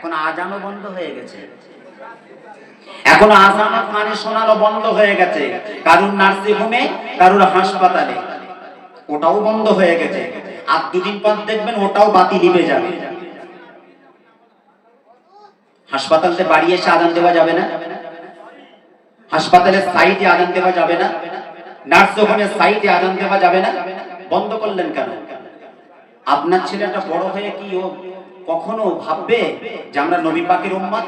এখন আজানও বন্ধ হয়ে গেছে। এখন আজান কানে শোনানো বন্ধ হয়ে গেছে। কারুর নার্সিং হোমে কারুর হাসপাতালে। ওটাও বন্ধ হয়ে গেছে। আর দুদিন পর দেখবেন ওটাও বাতিল হয়ে যাবে। হাসপাতালতে বাড়ি এসে আদান দেওয়া যাবে না। হাসপাতালের সাইটে আদান দেওয়া যাবে না। নার্সিং হোমের সাইটে আদান দেওয়া যাবে না। বন্ধ করলেন কেন? আপনার ছেলেটা বড় হয়ে কি ও কখনো ভাববে যে আমরা নবী পাকের উম্মত?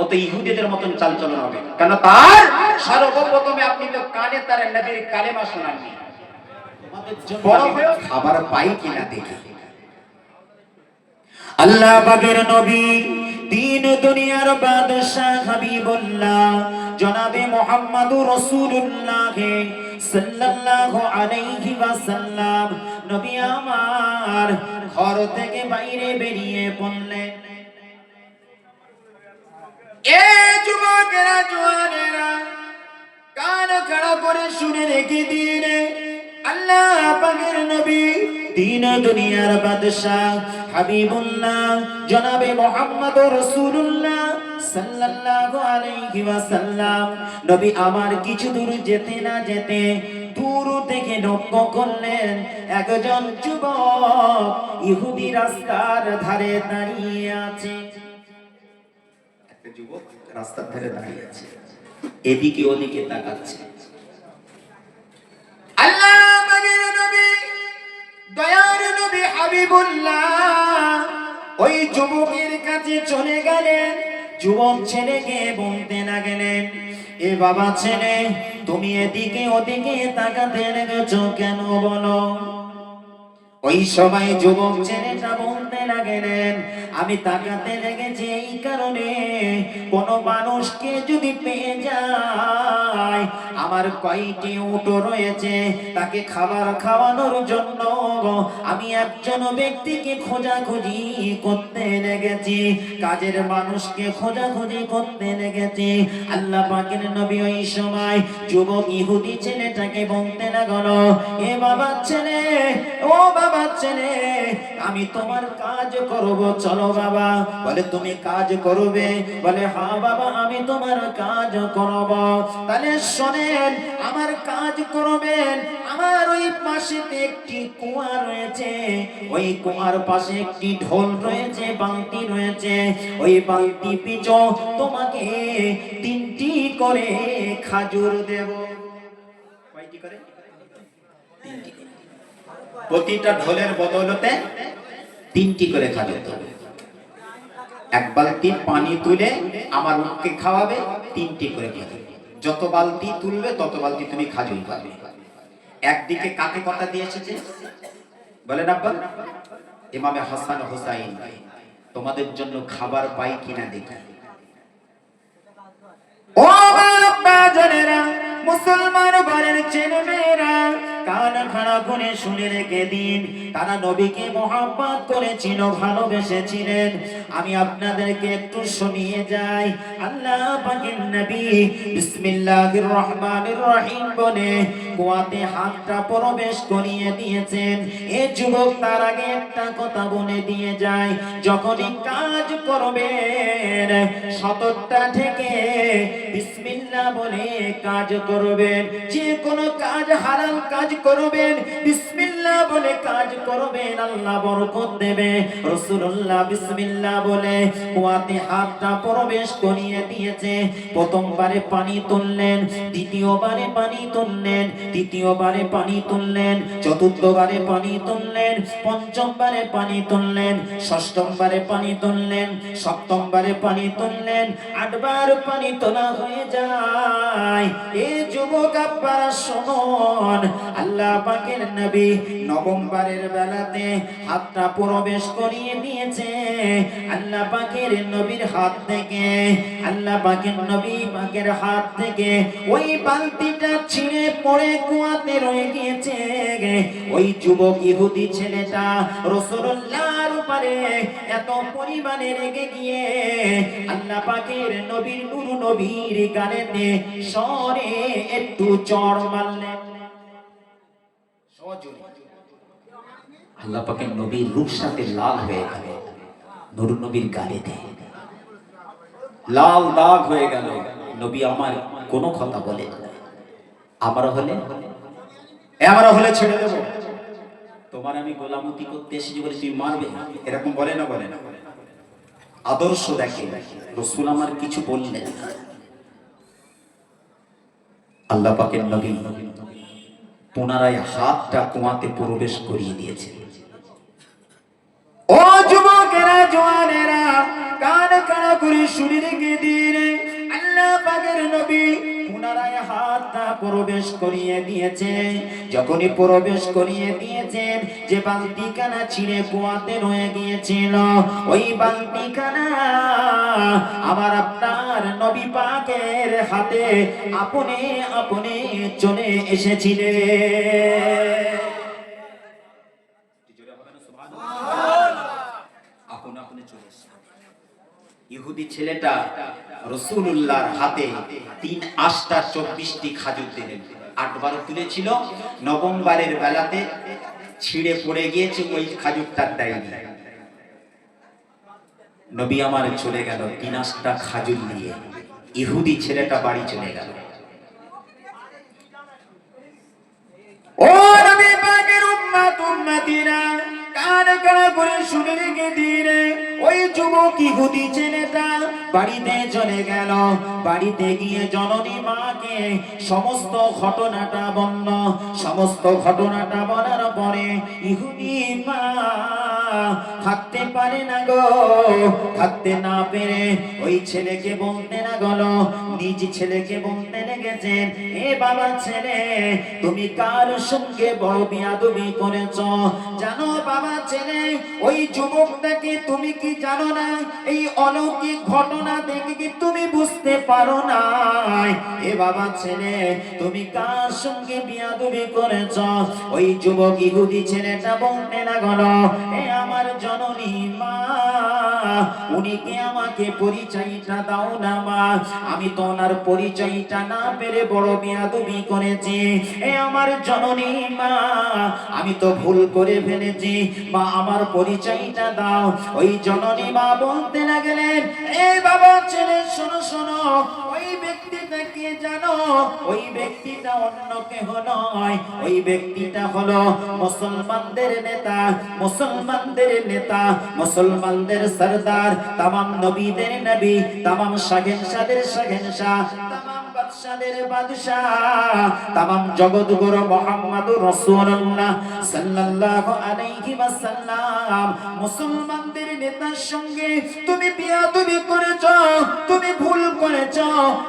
ও তো ইহুদিদের মতন চালচলন হবে। কেন তার? সর্বপ্রথমে আপনি তো কানে তার নবীর কালেমা শোনাননি। খাবার পাই কিনা দেখি। আল্লাহ পাকের নবী তিন দুনিয়ার বাদশাহ হাবিবুল্লাহ, জনাবে মুহাম্মদুর রাসূলুল্লাহ সাল্লাল্লাহু আলাইহি ওয়াসাল্লাম, নবী আমার ঘর থেকে বাইরে বেরিয়ে পড়লেন। এ যুবকেরা জওয়ানেরা কান খাড়া করে শুনে রেখে দিন। আল্লাহ পাকের নবী, দিন দুনিয়ার বাদশাহ হাবিবুল্লাহ, জনাবে মোহাম্মদ রাসূলুল্লাহ সাল্লাল্লাহু আলাইহি ওয়াসাল্লাম। নবী আমার কিছু দূর যেতে না যেতে দূর থেকে লক্ষ্য করলেন। একজন যুবক ইহুদি রাস্তার ধারে দাঁড়িয়ে আছে। একটা যুবক রাস্তার ধারে দাঁড়িয়ে আছে। এদিকে ওদিকে তাকাচ্ছে। আল্লাহ আমাদের নবী দয়ার নবী হাবিবুল্লাহ ওই যুবকের কাছে চলে গেলেন। যুবক ছেলেকে বলতে না গেলেন এ বাবা ছেলে, তুমি এদিকে ওদিকে তাকাতে লেগেছো কেন বলো? ওই সময় যুবক ছেলেটা বলতে লাগলেন আমি তাকাতে লেগেছি এই কারণে, কোন মানুষকে যদি পেয়ে যায়, আমার কয়টি উটো রয়েছে, তাকে খাবার খাওয়ানোর জন্য আমি একজন ব্যক্তিকে খোঁজাখুঁজি করতে লেগেছি। কাজের মানুষকে খোঁজাখুঁজি করতে লেগেছি। আল্লাহ পাকের নবী ওই সময় যুবক ইহুদি ছেলেটাকে বলতে লাগল, এ বাবা ছেলে, ও বাবা ছেলে আমি তোমার কাজ করব, চলো বাবা। বলে, তুমি কাজ করবে? বলে হ্যাঁ বাবা, আমি তোমার কাজ করব। তাহলে শোনেন, আমার কাজ করবেন। আমার ওই পাশে একটি কুয়া রয়েছে। ওই কুয়ার পাশে একটি ঢোল রয়েছে, বালতি রয়েছে। ওই বালতি পিছু তোমাকে তিনটি করে খাজুর দেব। কয়টি করে? তিনটি করে। প্রতিটা ঢোলের বদৌলতে তিনটি করে দেবে এক বালতি পানি তুলে আমার মুখকে খাওয়াবে, তিনটি করে খাজুর যত বালতি তুলবে, তত বালতি তুমি খাজুর পাবে। একদিকে কাকে কথা দিয়ে এসেছে? বলেন আব্বা, ইমামে হাসান হোসাইন, তোমাদের জন্য খাবার পাই কিনা দেখি। ও মুসলমান ঘরের ছেলে মেয়েরা কান খাড়া করে শুনে রেখে দিন। তারা নবীকে মোহাম্মত করেছিল ভালোবেসেছিলেন। আমি আপনাদেরকে একটু শুনিয়ে যাই। আল্লাহ নবী রহিম বলে কুয়াতে হাতটা প্রবেশ করিয়ে দিয়েছেন। এ যুবক তার আগে একটা কথা বলে দিয়ে যায়। যখনই কাজ করবেন সতর্কতা থেকে বিসমিল্লাহ বলে কাজ করবেন। যে কোনো কাজ হারাম কাজ করবেন। বিসমিল্লাহ বলে কাজ করবেন, আল্লাহ বরকত দেবে। রাসূলুল্লাহ বিসমিল্লাহ বলে কুয়াতে হাতটা প্রবেশ করিয়ে দিয়েছে। প্রথমবারে পানি তুললেন, দ্বিতীয়বারে পানি তুললেন, তৃতীয়বারে পানি তুললেন, চতুর্থবারে পানি তুললেন, পঞ্চমবারে পানি তুললেন, ষষ্ঠমবারে পানি তুললেন, সপ্তমবারে পানি তুললেন, আটবার পানি তোলা হয়ে যায়। এ যুবক আপনারা শোনন, আল্লাহ পাকের নবী নবমবারের বেলাতে হাতটা প্রবেশ করিয়ে দিয়েছে। আল্লাহ পাকের নবীর হাত থেকে, আল্লাহ পাকের নবী পাকের হাত থেকে ওই বালতিটা ছিঁড়ে পড়ে কুয়াতে রয়ে গিয়েছে। ওই যুবক ইহুদি ছেলেটা উপরে এত পরিমাণে রেগে গিয়ে আল্লাহ পাকের নবীর নুরু নবীর গানেতে সরে একটু চড় মারলেন। আল্লাহ নবীর রূপ সাথে লাল হয়ে গেল নবীর লাল দাগ হয়ে গেল, নবী আমার কথা বলে হলে? হলে ছেড়ে দেবো। তোমার আমি গোলামতি করতে এসেছি বলে তুমি মারবে এরকম বলে না বলে না। আদর্শ দেখে রসুল আমার কিছু বললেন। আল্লাহ পাকের নবী পুনরায় হাতটা কুয়াতে প্রবেশ করিয়ে দিয়েছে। ও যুবকেরা, জোয়ানেরা, কান কানা করে শুনে রেখে দিন। আল্লাহ পাকের নবী পুনরায় হাতটা প্রবেশ করিয়ে দিয়েছে। যখনই প্রবেশ করিয়ে দিয়েছেন, যে বালতিখানা ছিঁড়ে কুয়াতে রয়ে গিয়েছিল, ওই বালতিখানা আমার আপনার নবী পাকের হাতে আপনি আপনি চলে এসেছিলেন আপন আপনি চলে এসেছে। ইহুদি ছেলেটা রসুল্লাহর হাতে তিন আটটা চব্বিশটি খাজুর দিলেন। আটবার তুলেছিল। নভেম্বরের বেলাতে ছিঁড়ে পড়ে গিয়েছে, ওই খাজুরটার দেয়নি। নবী আমার চলে গেল, তিন আটটা খাজুর নিয়ে। ইহুদি ছেলেটা বাড়ি চলে গেল। ও নবী পাকের উম্মত উম্মতিরা! ওই যুবক ইহুদি ছেলেটা বাড়িতে চলে গেল। বাড়িতে গিয়ে জননী মাকে সমস্ত ঘটনাটা বলল। সমস্ত ঘটনাটা বলার পরে ইহুদি মা থাকতে পারে না গো, থাকতে না পেরে ওই ছেলেকে বলতে না গেল, নিজ ছেলেকে বলতে লেগেছেন, এ বাবা ছেলে, তুমি কার সঙ্গে বড় বিয়াদবি করেছ? জানো বাবা ছেলে, ওই যুবকটাকে তুমি কি জানো না? এই অলৌকিক ঘটনা দেখে কি তুমি বুঝতে পারো না এ বাবা ছেলে, তুমি কার সঙ্গে বিয়াদবি করেছ? ওই যুবক ইহুদি ছেলেটা বলতে না গেল, এ আমার জননী মা। উনিকে আমাকে পরিচয়টা দাও না মা। আমি তো ওনার পরিচয়টা না পেরে বড় বিয়াদবি করেছি। এ আমার জননী মা, আমি তো ভুল করে ফেলেছি। মা, আমার পরিচয়টা দাও। ওই জননী মা বলতে লাগলেন, এ বাবা ছেলে, শোনো শোনো ওই ব্যক্তিটা জানো, ওই ব্যক্তিটা অন্য কেহ নয়। ওই ব্যক্তিটা হলো মুসলমানদের নেতা মুসলমানদের নেতা, মুসলমানদের সরদার, তামাম নবীদের নবী, তামাম শাহেনশাদের শাহেনশাহ তামাম মুসলমানদের নেতার সঙ্গে তুমি বিয়াদবি করেছ, তুমি ভুল করেছ।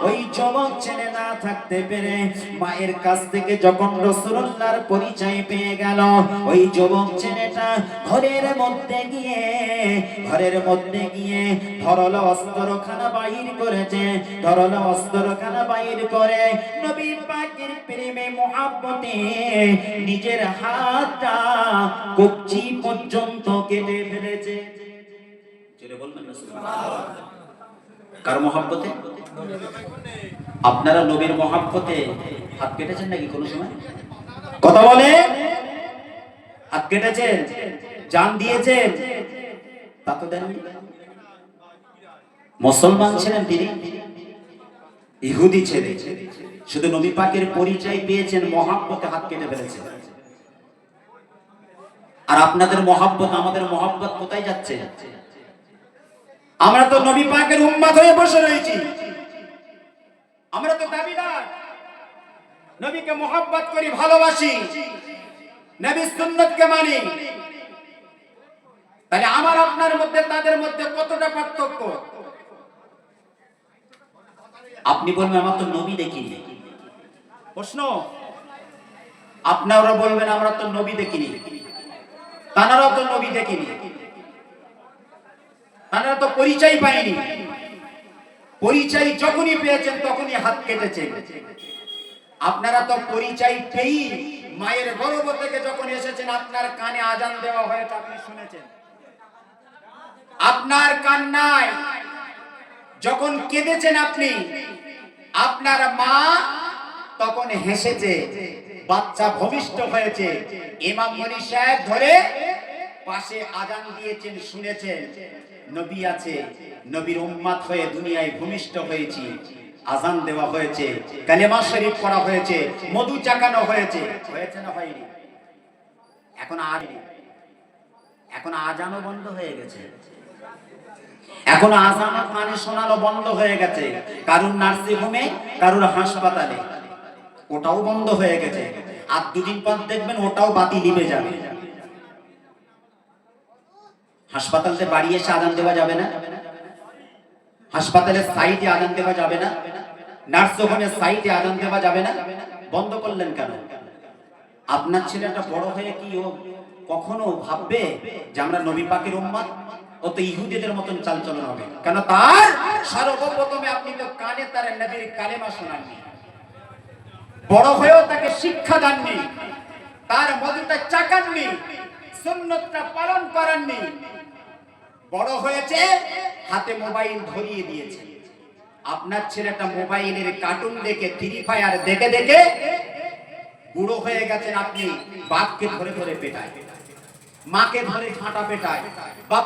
ওই যুবক ছেলে না থাকতে পেরে মায়ের কাছ থেকে যখন রাসূলুল্লাহর পরিচয় পেয়ে গেল, ওই যুবক ছেলেটা ঘরের মধ্যে গিয়ে, ঘরের মধ্যে গিয়ে ধরল অস্ত্রখানা বাহির করেছে, ধরল অস্ত্রখানা বাহির করে, নবী পাকের প্রেমে, মহাব্বতে নিজের হাতটা কবজি পর্যন্ত কেটে ফেলেছে। কার আপনারা নবীর হাত কেটেছেন নাকি কোনো সময়? কথা বলে। হাত কেটেছেন? জান দিয়েছেন? তা তো মুসলমান ছিলেন তিনি? ইহুদি ছেলে। শুধু নবী পাকের পরিচয় পেয়েছেন, মহাব্বতে হাত কেটে ফেলেছেন। আর আপনাদের মহাব্বত, আমাদের মহাব্বত কোথায় যাচ্ছে? আমরা তো নবী পাকের উম্মাদ হয়ে বসে রয়েছি। আমরা তো দাবিদার। নবীকে মোহাব্বত করি, ভালোবাসি। নবী সুন্নতকে মানি। তাহলে আমার, আপনার মধ্যে, তাদের মধ্যে কতটা পার্থক্য? আপনি বলবেন, আমার তো নবী দেখিনি। প্রশ্ন আপনারা বলবেন, আমরা তো নবী দেখিনি। তানারাও তো নবী দেখিনি। তানারা তো পরিচয় পায়নি। পরিচয় যখনই পেয়েছেন, তখনই হাত কেটেছেন। আপনারা তো পরিচয় পেয়েই মায়ের গর্ভ থেকে যখন এসেছেন, আপনার কানে আজান দেওয়া হয়েছে, আপনি শুনেছেন। আপনার কান্নায় যখন কেঁদেছেন আপনি আপনার মা তখন হেসেছে, বাচ্চা ভূমিষ্ঠ হয়েছে। ইমাম মনি সাহেব ধরে পাশে আজান দিয়েছেন, শুনেছেন, নবী আছে, নবীর উম্মাত হয়ে দুনিয়ায় ভূমিষ্ঠ হয়েছি, আজান দেওয়া হয়েছে, কালেমা শরীফ পড়া হয়েছে, মধু চাকানো হয়েছে হয়েছে না হয়নি? এখন আর এখন আজানও বন্ধ হয়ে গেছে। এখন আজান আর কানে শোনানো বন্ধ হয়ে গেছে। কারুর নার্সিং হোমে কারুর হাসপাতালে। ওটাও বন্ধ হয়ে গেছে। আর দুদিন পর দেখবেন ওটাও বাতি নিবে যাবে। হাসপাতালতে বাড়ি এসে আদান দেওয়া যাবে না। হাসপাতালের সাইডে আদান দেওয়া যাবে না। নার্সিংহোমের সাইডে আদান দেওয়া যাবে না। বন্ধ করলেন কেন? আপনার ছেলেটা বড় হয়ে কি ও কখনো ভাববে যে আমরা নবী পাকের উম্মাদ ও তো ইহুদিদের মতন চালচলন হবে। কেন তার? সর্বপ্রথমে আপনি তো কানে তার কালেমা শোনাননি। বড় হয়েও তাকে শিক্ষা দেননি। তার চাকাননি। সুন্নতটা পালন বড় হয়েছে, হাতে মোবাইল ধরিয়ে দিয়েছে। আপনার ছেলেটা মোবাইলের কার্টুন দেখে ফ্রি ফায়ার দেখে দেখে বুড়ো হয়ে গেছেন আপনি। বাপকে ধরে ধরে পেটায়। মাকে ধরে ঝাঁটা পেটায়। বাপ